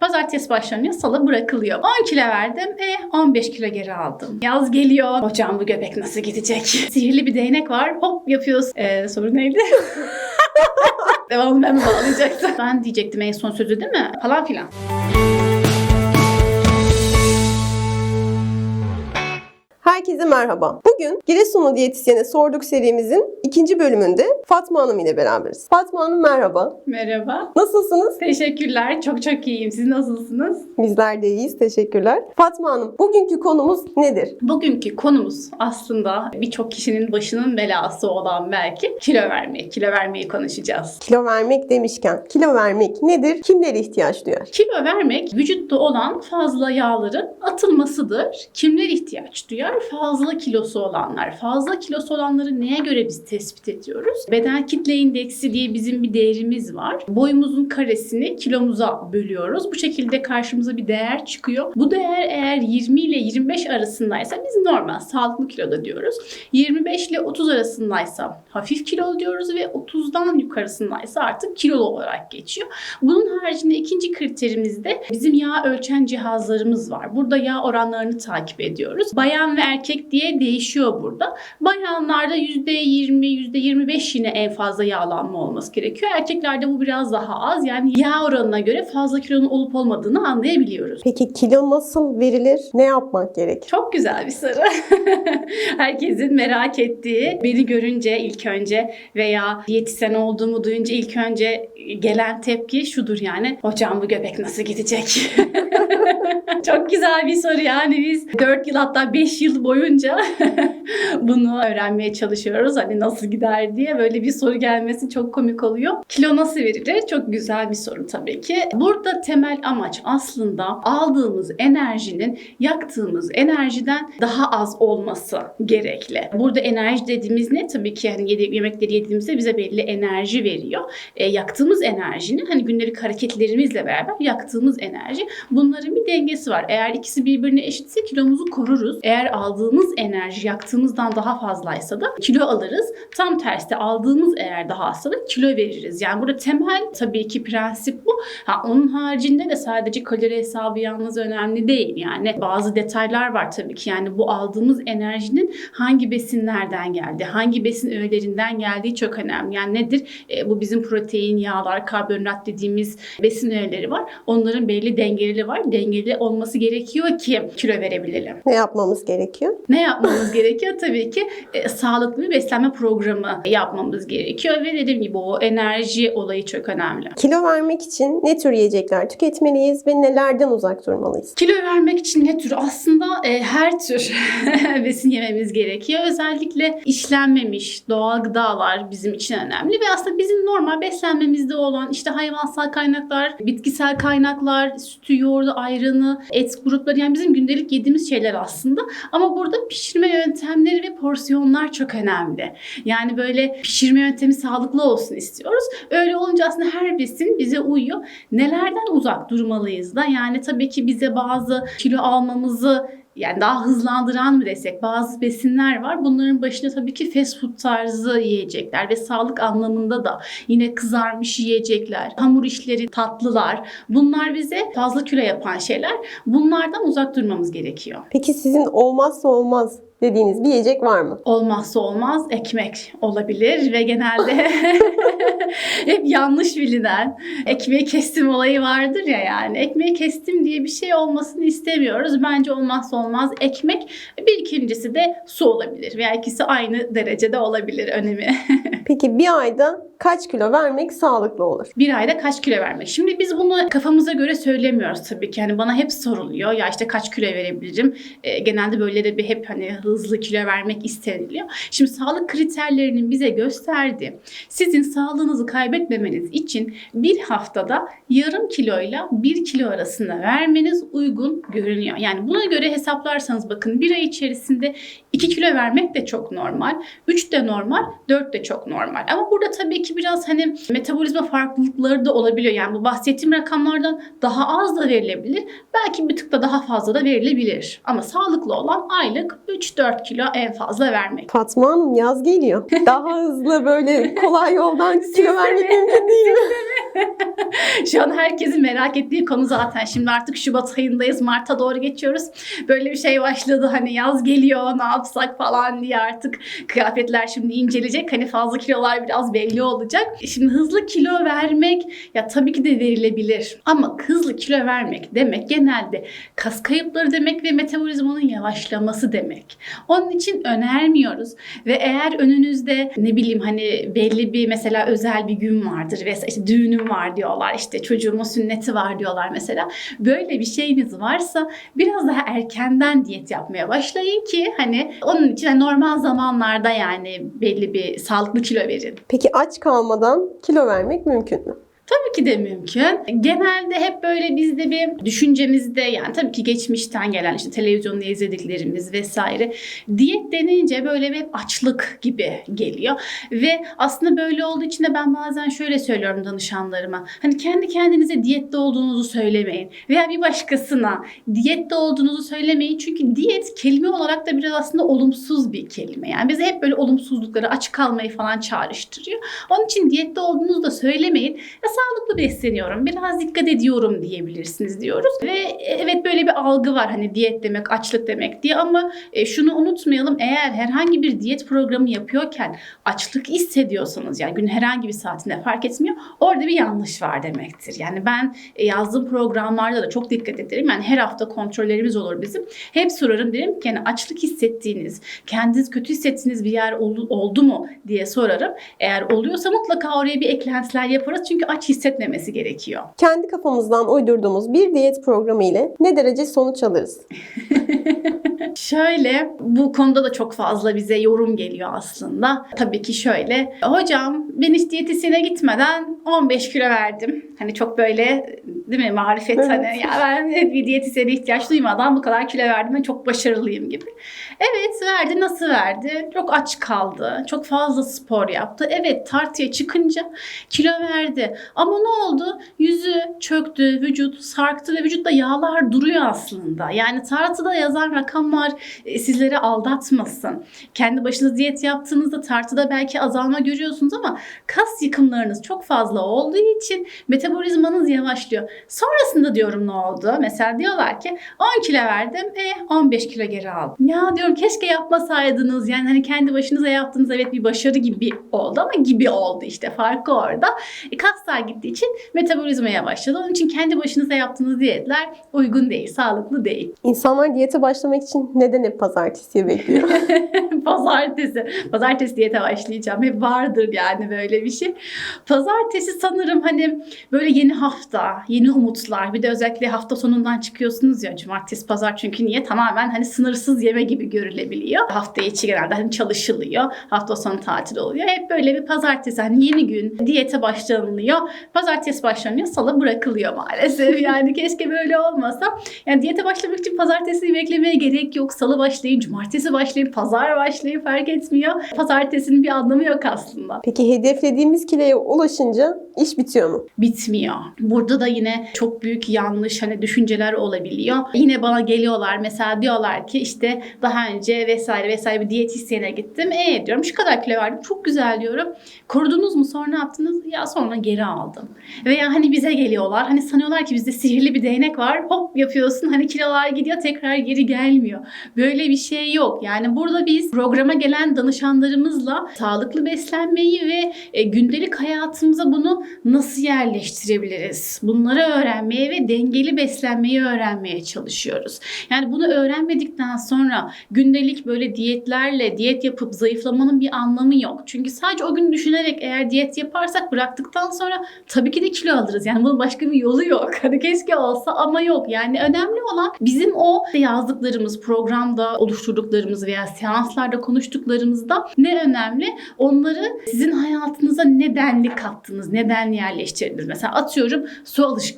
Pazartesi başlanıyor, salı bırakılıyor. 10 kilo verdim, e 15 kilo geri aldım. Yaz geliyor, hocam bu göbek nasıl gidecek? Sihirli bir değnek var, hop yapıyoruz. Ee, soru neydi? Devamlı ben mi bağlayacaktım? Ben diyecektim en son sözü değil mi? Falan filan. Herkese merhaba. Bugün Giresunlu diyetisyene sorduk serimizin ikinci bölümünde Fatma Hanım ile beraberiz. Fatma Hanım merhaba. Merhaba. Nasılsınız? Teşekkürler, çok çok iyiyim. Siz nasılsınız? Bizler de iyiyiz. Teşekkürler. Fatma Hanım, bugünkü konumuz nedir? Bugünkü konumuz aslında birçok kişinin başının belası olan belki kilo vermek. Kilo vermeyi konuşacağız. Kilo vermek demişken, kilo vermek nedir? Kimlere ihtiyaç duyar? Kilo vermek vücutta olan fazla yağların atılmasıdır. Kimler ihtiyaç duyar? Fazla kilosu olanlar. Fazla kilosu olanları neye göre biz tespit ediyoruz? Beden kitle indeksi diye bizim bir değerimiz var. Boyumuzun karesini kilomuza bölüyoruz. Bu şekilde karşımıza bir değer çıkıyor. Bu değer eğer 20 ile 25 arasındaysa biz normal, sağlıklı kiloda diyoruz. 25 ile 30 arasındaysa hafif kilolu diyoruz ve 30'dan yukarısındaysa artık kilolu olarak geçiyor. Bunun haricinde ikinci kriterimizde bizim yağ ölçen cihazlarımız var. Burada yağ oranlarını takip ediyoruz. Bayan ve erkek diye değişiyor burada. Bayanlarda %20, %25 yine en fazla yağlanma olması gerekiyor. Erkeklerde bu biraz daha az. Yani yağ oranına göre fazla kilonun olup olmadığını anlayabiliyoruz. Peki kilo nasıl verilir? Ne yapmak gerekir? Çok güzel bir soru. Herkesin merak ettiği, beni görünce ilk önce veya diyetisyen olduğumu duyunca ilk önce gelen tepki şudur yani. Hocam bu göbek nasıl gidecek? Çok güzel bir soru yani biz 4 yıl hatta 5 yıl boyunca bunu öğrenmeye çalışıyoruz. Hani nasıl gider diye böyle bir soru gelmesi çok komik oluyor. Kilo nasıl verilir? Çok güzel bir soru tabii ki. Burada temel amaç aslında aldığımız enerjinin yaktığımız enerjiden daha az olması gerekli. Burada enerji dediğimiz ne? Tabii ki hani yedi, yemekleri yediğimizde bize belli enerji veriyor. E, yaktığımız enerjinin hani günlük hareketlerimizle beraber yaktığımız enerji bunların bir dengesi var. Eğer ikisi birbirine eşitse kilomuzu koruruz. Eğer aldığımız enerji yaktığımızdan daha fazlaysa da kilo alırız. Tam tersi aldığımız eğer daha azsa da kilo veririz. Yani burada temel tabii ki prensip bu. Ha, onun haricinde de sadece kalori hesabı yalnız önemli değil. Yani bazı detaylar var tabii ki. Yani bu aldığımız enerjinin hangi besinlerden geldi, hangi besin öğelerinden geldiği çok önemli. Yani nedir? E, bu bizim protein, yağlar, karbonhidrat dediğimiz besin öğeleri var. Onların belli dengeleri var. Dengeli olması gerekiyor ki kilo verebilelim. Ne yapmamız gerekiyor? Ne yapmamız gerekiyor? Tabii ki e, sağlıklı bir beslenme programı yapmamız gerekiyor ve dediğim gibi o enerji olayı çok önemli. Kilo vermek için ne tür yiyecekler tüketmeliyiz ve nelerden uzak durmalıyız? Kilo vermek için ne tür? Aslında e, her tür besin yememiz gerekiyor. Özellikle işlenmemiş doğal gıdalar bizim için önemli ve aslında bizim normal beslenmemizde olan işte hayvansal kaynaklar, bitkisel kaynaklar, sütü, yoğurdu, ayranı, et grupları yani bizim gündelik yediğimiz şeyler aslında. Ama burada pişirme yöntemleri ve porsiyonlar çok önemli. Yani böyle pişirme yöntemi sağlıklı olsun istiyoruz. Öyle olunca aslında her besin bize uyuyor. Nelerden uzak durmalıyız da? Yani tabii ki bize bazı kilo almamızı yani daha hızlandıran mı desek bazı besinler var. Bunların başında tabii ki fast food tarzı yiyecekler ve sağlık anlamında da yine kızarmış yiyecekler, hamur işleri, tatlılar. Bunlar bize fazla kilo yapan şeyler. Bunlardan uzak durmamız gerekiyor. Peki sizin olmazsa olmaz dediğiniz bir yiyecek var mı? Olmazsa olmaz ekmek olabilir ve genelde hep yanlış bilinen ekmeği kestim olayı vardır ya yani. Ekmeği kestim diye bir şey olmasını istemiyoruz. Bence olmazsa olmaz ekmek. Bir ikincisi de su olabilir veya ikisi aynı derecede olabilir önemi. Peki bir ayda kaç kilo vermek sağlıklı olur? bir ayda kaç kilo vermek? Şimdi biz bunu kafamıza göre söylemiyoruz tabii ki. Yani bana hep soruluyor. Ya işte kaç kilo verebilirim? E, genelde böyle de bir hep hani hızlı kilo vermek isteniliyor. Şimdi sağlık kriterlerinin bize gösterdiği sizin sağlığınızı kaybetmemeniz için bir haftada yarım kiloyla bir kilo arasında vermeniz uygun görünüyor. Yani buna göre hesaplarsanız bakın bir ay içerisinde 2 kilo vermek de çok normal. 3 de normal, 4 de çok normal. Ama burada tabii ki biraz hani metabolizma farklılıkları da olabiliyor. Yani bu bahsettiğim rakamlardan daha az da verilebilir. Belki bir tık da daha fazla da verilebilir. Ama sağlıklı olan aylık 3-4 kilo en fazla vermek. Fatma Hanım yaz geliyor. Daha hızlı böyle kolay yoldan kilo vermek mümkün değil mi? Şu an herkesin merak ettiği konu zaten. Şimdi artık Şubat ayındayız. Mart'a doğru geçiyoruz. Böyle bir şey başladı. Hani yaz geliyor ne yapsak falan diye artık kıyafetler şimdi incelecek. Hani fazla kilolar biraz belli olacak. Şimdi hızlı kilo vermek ya tabii ki de verilebilir. Ama hızlı kilo vermek demek genelde kas kayıpları demek ve metabolizmanın yavaşlaması demek. Onun için önermiyoruz. Ve eğer önünüzde ne bileyim hani belli bir mesela özel bir gün vardır ve işte düğünüm var diyorlar işte çocuğumun sünneti var diyorlar mesela. Böyle bir şeyiniz varsa biraz daha erkenden diyet yapmaya başlayın ki hani onun için normal zamanlarda yani belli bir sağlıklı kilo verin. Peki aç kalmadan kilo vermek mümkün mü? Tabii ki de mümkün. Genelde hep böyle bizde bir düşüncemizde yani tabii ki geçmişten gelen işte televizyonda izlediklerimiz vesaire diyet denince böyle bir açlık gibi geliyor. Ve aslında böyle olduğu için de ben bazen şöyle söylüyorum danışanlarıma. Hani kendi kendinize diyette olduğunuzu söylemeyin. Veya bir başkasına diyette olduğunuzu söylemeyin. Çünkü diyet kelime olarak da biraz aslında olumsuz bir kelime. Yani bize hep böyle olumsuzlukları, aç kalmayı falan çağrıştırıyor. Onun için diyette olduğunuzu da söylemeyin. Ya sağlıklı besleniyorum, biraz dikkat ediyorum diyebilirsiniz diyoruz. Ve evet böyle bir algı var hani diyet demek, açlık demek diye ama e, şunu unutmayalım eğer herhangi bir diyet programı yapıyorken açlık hissediyorsanız yani günün herhangi bir saatinde fark etmiyor orada bir yanlış var demektir. Yani ben e, yazdığım programlarda da çok dikkat ederim. Yani her hafta kontrollerimiz olur bizim. Hep sorarım derim ki yani açlık hissettiğiniz, kendiniz kötü hissettiğiniz bir yer oldu, oldu mu diye sorarım. Eğer oluyorsa mutlaka oraya bir eklentiler yaparız çünkü aç hissetmemesi gerekiyor. Kendi kafamızdan uydurduğumuz bir diyet programı ile ne derece sonuç alırız? Şöyle bu konuda da çok fazla bize yorum geliyor aslında. Tabii ki şöyle. Hocam ben hiç diyetisyene gitmeden 15 kilo verdim. Hani çok böyle değil mi marifet Evet. hani ya ben bir diyetisyene ihtiyaç duymadan bu kadar kilo verdim ve çok başarılıyım gibi. Evet verdi nasıl verdi? Çok aç kaldı. Çok fazla spor yaptı. Evet tartıya çıkınca kilo verdi. Ama ne oldu? Yüzü çöktü, vücut sarktı ve vücutta yağlar duruyor aslında. Yani tartıda yazan rakamlar e, sizleri aldatmasın. Kendi başınıza diyet yaptığınızda tartıda belki azalma görüyorsunuz ama kas yıkımlarınız çok fazla olduğu için metabolizmanız yavaşlıyor. Sonrasında diyorum ne oldu? Mesela diyorlar ki 10 kilo verdim, e 15 kilo geri aldım. Ya diyorum keşke yapmasaydınız. Yani hani kendi başınıza yaptığınız evet bir başarı gibi oldu ama gibi oldu işte farkı orada. E, kaslar gittiği için metabolizma yavaşladı. Onun için kendi başınıza yaptığınız diyetler uygun değil, sağlıklı değil. İnsanlar diyete başlamak için neden hep pazartesiye bekliyor? Pazartesi. Pazartesi diyete başlayacağım. Hep vardır yani böyle bir şey. Pazartesi sanırım hani böyle yeni hafta, yeni umutlar. Bir de özellikle hafta sonundan çıkıyorsunuz ya cumartesi pazar çünkü niye? Tamamen hani sınırsız yeme gibi görülebiliyor. Hafta içi genelde hani çalışılıyor. Hafta sonu tatil oluyor. Hep böyle bir pazartesi hani yeni gün diyete başlanılıyor. Pazartesi başlanıyor, salı bırakılıyor maalesef. Yani keşke böyle olmasa. Yani diyete başlamak için pazartesiyi beklemeye gerek yok. Salı başlayın, cumartesi başlayın, pazar başlayın fark etmiyor. Pazartesinin bir anlamı yok aslında. Peki hedeflediğimiz kiloya ulaşınca iş bitiyor mu? bitmiyor. Burada da yine çok büyük yanlış hani düşünceler olabiliyor. Yine bana geliyorlar mesela diyorlar ki işte daha önce vesaire vesaire bir diyetisyene gittim. E diyorum şu kadar kilo verdim çok güzel diyorum. Korudunuz mu sonra ne yaptınız? Ya sonra geri aldım. Veya hani bize geliyorlar hani sanıyorlar ki bizde sihirli bir değnek var hop yapıyorsun hani kilolar gidiyor tekrar geri gelmiyor. Böyle bir şey yok. Yani burada biz programa gelen danışanlarımızla sağlıklı beslenmeyi ve e, gündelik hayatımıza bunu nasıl yerleştirebiliriz? Bunları öğrenmeye ve dengeli beslenmeyi öğrenmeye çalışıyoruz. Yani bunu öğrenmedikten sonra gündelik böyle diyetlerle diyet yapıp zayıflamanın bir anlamı yok. Çünkü sadece o gün düşünerek eğer diyet yaparsak bıraktıktan sonra tabii ki de kilo alırız. Yani bunun başka bir yolu yok. Hadi keşke olsa ama yok. Yani önemli olan bizim o yazdıklarımız, programda oluşturduklarımız veya seanslarda konuştuklarımızda ne önemli? Onları sizin hayatınıza nedenli kattınız, nedenli yerleştirdiniz. Mesela atıyorum su alışkanlığı.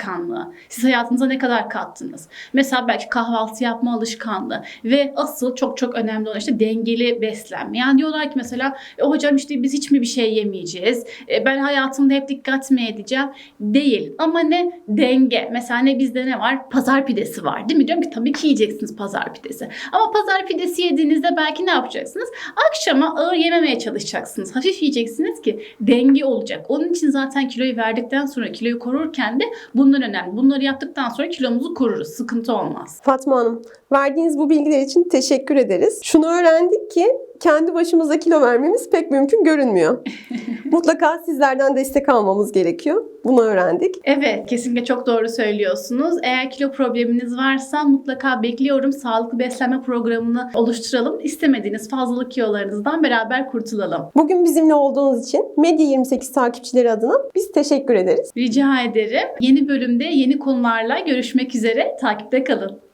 Siz hayatınıza ne kadar kattınız? Mesela belki kahvaltı yapma alışkanlığı ve asıl çok çok önemli olan işte dengeli beslenme. Yani diyorlar ki mesela e, hocam işte biz hiç mi bir şey yemeyeceğiz? E, ben hayatımda hep dikkat mi edeceğim? Değil. Ama ne? Denge. Mesela ne bizde ne var? Pazar pidesi var değil mi? Diyorum ki tabii ki yiyeceksiniz pazar pidesi. Ama pazar pidesi yediğinizde belki ne yapacaksınız? Akşama ağır yememeye çalışacaksınız. Hafif yiyeceksiniz ki denge olacak. Onun için zaten kiloyu verdikten sonra kiloyu korurken de bunlar önemli. Bunları yaptıktan sonra kilomuzu koruruz. Sıkıntı olmaz. Fatma Hanım, verdiğiniz bu bilgiler için teşekkür ederiz. Şunu öğrendik ki kendi başımıza kilo vermemiz pek mümkün görünmüyor. Mutlaka sizlerden destek almamız gerekiyor. Bunu öğrendik. Evet, kesinlikle çok doğru söylüyorsunuz. Eğer kilo probleminiz varsa mutlaka bekliyorum. Sağlıklı beslenme programını oluşturalım. İstemediğiniz fazlalık kilolarınızdan beraber kurtulalım. Bugün bizimle olduğunuz için Medya 28 takipçileri adına biz teşekkür ederiz. Rica ederim. Yeni bölümde yeni konularla görüşmek üzere. Takipte kalın.